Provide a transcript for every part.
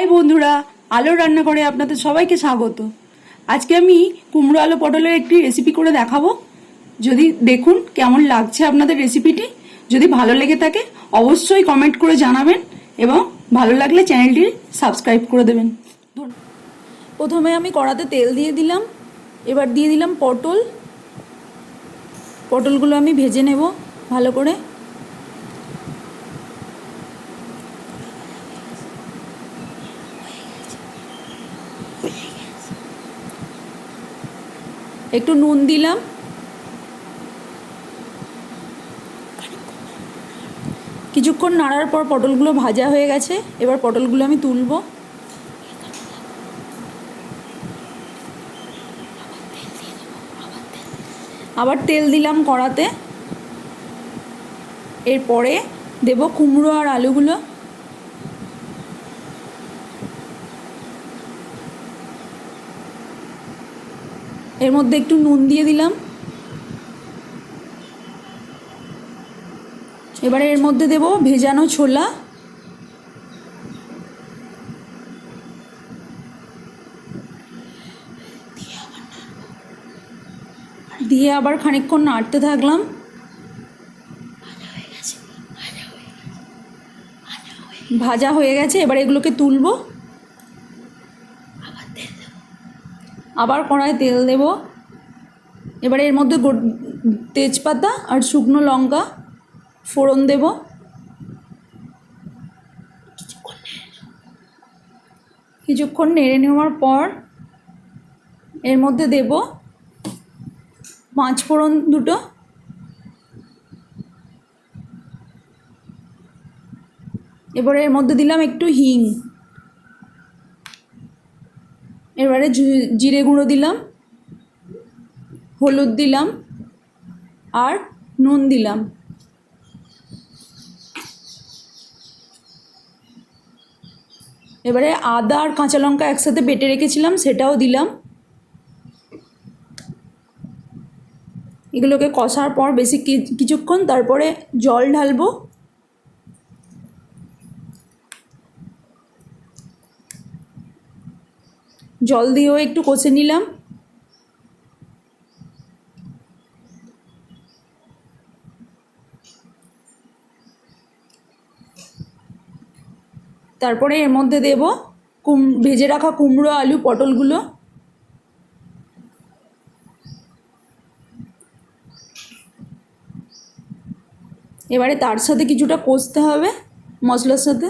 High বন্ধুরা আলো রান্না করে আপনাদের সবাইকে স্বাগত। আজকে আমি কুমড়ো আলু পটলের একটি রেসিপি করে দেখাবো। যদি দেখুন কেমন লাগছে আপনাদের রেসিপিটি যদি ভালো লেগে থাকে, অবশ্যই কমেন্ট করে জানাবেন এবং ভালো লাগলে চ্যানেলটি সাবস্ক্রাইব করে দেবেন। প্রথমে আমি কড়াতে তেল দিয়ে দিলাম। এবার দিয়ে দিলাম পটল। পটলগুলো আমি ভেজে নেব ভালো করে। একটু নুন দিলাম। কিছুক্ষণ নাড়ার পর পটলগুলো ভাজা হয়ে গেছে। এবার পটলগুলো আমি তুলবো। আবার তেল দিলাম কড়াতে। এরপরে দেব কুমড়ো আর আলুগুলো। এর মধ্যে একটু নুন দিয়ে দিলাম। এবারে এর মধ্যে দেব ভেজানো ছোলা। দিয়ে আবার খানিকক্ষণ নাড়তে থাকলাম। ভাজা হয়ে গেছে, এবার এগুলোকে তুলবো। কড়ায় তেল দেব। এবারে এর মধ্যে তেজপাতা আর শুকনো লঙ্কা ফোড়ন দেব। কিছুক্ষণ নেড়ে নেওয়ার পর এর মধ্যে দেব পাঁচ ফোড়ন দুটো। এবারে এর মধ্যে দিলাম একটু হিং। এবারে জিরে গুঁড়ো দিলাম, হলুদ দিলাম আর নুন দিলাম। এবারে আদা আর কাঁচা লঙ্কা একসাথে বেটে রেখেছিলাম, সেটাও দিলাম। এগুলোকে কষার পর বেশি কিছুক্ষণ, তারপরে জল ঢালবো। জল দিয়েও একটু কষে নিলাম। তারপরে এর মধ্যে দেব কুম, ভেজে রাখা কুমড়ো, আলু, পটলগুলো। এবারে তার সাথে কিছুটা কষতে হবে মশলার সাথে।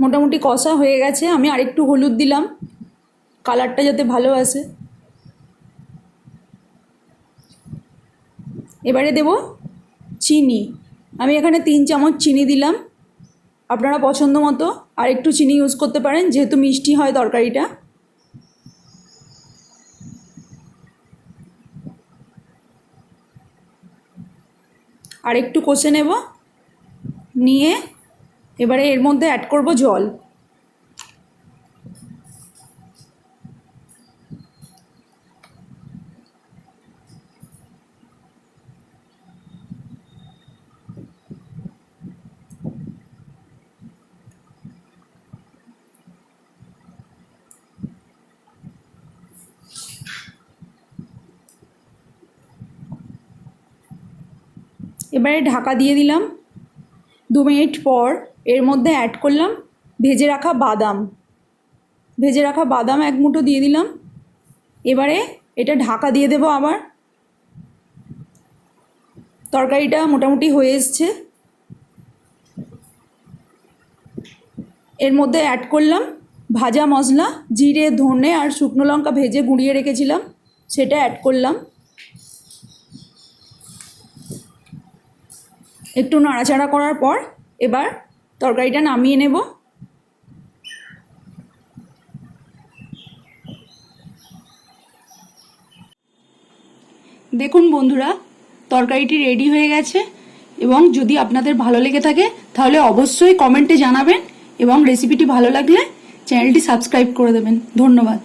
মোটামুটি কষা হয়ে গেছে। আমি আরেকটু হলুদ দিলাম। কালারটা যাতে ভালো আসে। এবারে দেব চিনি। আমি এখানে তিন চামচ চিনি দিলাম। আপনারা পছন্দ মতো আর একটু চিনি ইউজ করতে পারেন, যেহেতু মিষ্টি হয় তরকারিটা। আর একটু কষে নেব। নিয়ে এবারে এর মধ্যে অ্যাড করব জল। এবারে ঢাকা দিয়ে দিলাম। দু মিনিট পর এর মধ্যে অ্যাড করলাম ভেজে রাখা বাদাম। ভেজে রাখা বাদাম এক মুঠো দিয়ে দিলাম। এবারে এটা ঢাকা দিয়ে দেবো আবার। তরকারিটা মোটামুটি হয়ে এসছে। এর মধ্যে অ্যাড করলাম ভাজা মশলা, জিরে, ধনে আর শুকনো লঙ্কা ভেজে গুঁড়িয়ে রেখেছিলাম। সেটা অ্যাড করলাম। একটু নাড়াচাড়া করার পর এবার তরকারিটা নামিয়ে নেব। দেখুন বন্ধুরা, তরকারিটি রেডি হয়ে গেছে এবং যদি আপনাদের ভালো লেগে থাকে, তাহলে অবশ্যই কমেন্টে জানাবেন এবং রেসিপিটি ভালো লাগলে চ্যানেলটি সাবস্ক্রাইব করে দেবেন। ধন্যবাদ।